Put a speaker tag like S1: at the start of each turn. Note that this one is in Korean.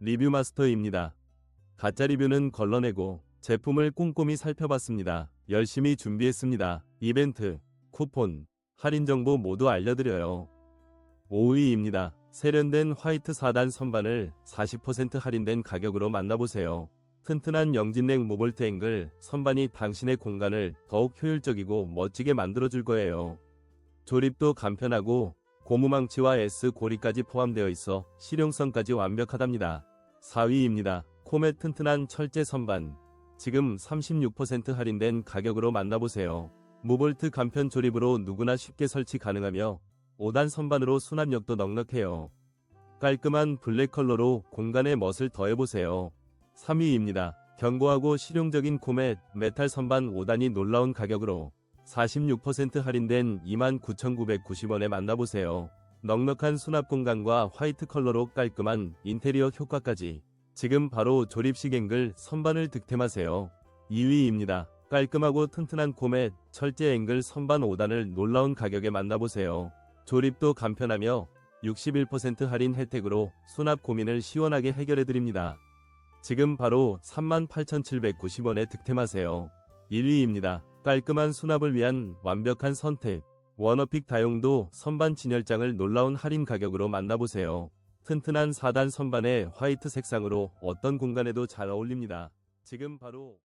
S1: 리뷰 마스터입니다. 가짜 리뷰는 걸러내고 제품을 꼼꼼히 살펴봤습니다. 열심히 준비했습니다. 이벤트, 쿠폰, 할인 정보 모두 알려드려요. 5위입니다. 세련된 화이트 4단 선반을 40% 할인된 가격으로 만나보세요. 튼튼한 영진냉 모볼트 앵글 선반이 당신의 공간을 더욱 효율적이고 멋지게 만들어줄 거예요. 조립도 간편하고 고무망치와 S 고리까지 포함되어 있어 실용성까지 완벽하답니다. 4위입니다. 코멧 튼튼한 철제 선반. 지금 36% 할인된 가격으로 만나보세요. 무볼트 간편 조립으로 누구나 쉽게 설치 가능하며 5단 선반으로 수납력도 넉넉해요. 깔끔한 블랙 컬러로 공간의 멋을 더해보세요. 3위입니다. 견고하고 실용적인 코멧 메탈 선반 5단이 놀라운 가격으로 46% 할인된 29,990원에 만나보세요. 넉넉한 수납 공간과 화이트 컬러로 깔끔한 인테리어 효과까지 지금 바로 조립식 앵글 선반을 득템하세요. 2위입니다. 깔끔하고 튼튼한 코멧 철제 앵글 선반 5단을 놀라운 가격에 만나보세요. 조립도 간편하며 61% 할인 혜택으로 수납 고민을 시원하게 해결해드립니다. 지금 바로 38,790원에 득템하세요. 1위입니다. 깔끔한 수납을 위한 완벽한 선택. 워너픽 다용도 선반 진열장을 놀라운 할인 가격으로 만나보세요. 튼튼한 4단 선반의 화이트 색상으로 어떤 공간에도 잘 어울립니다. 지금 바로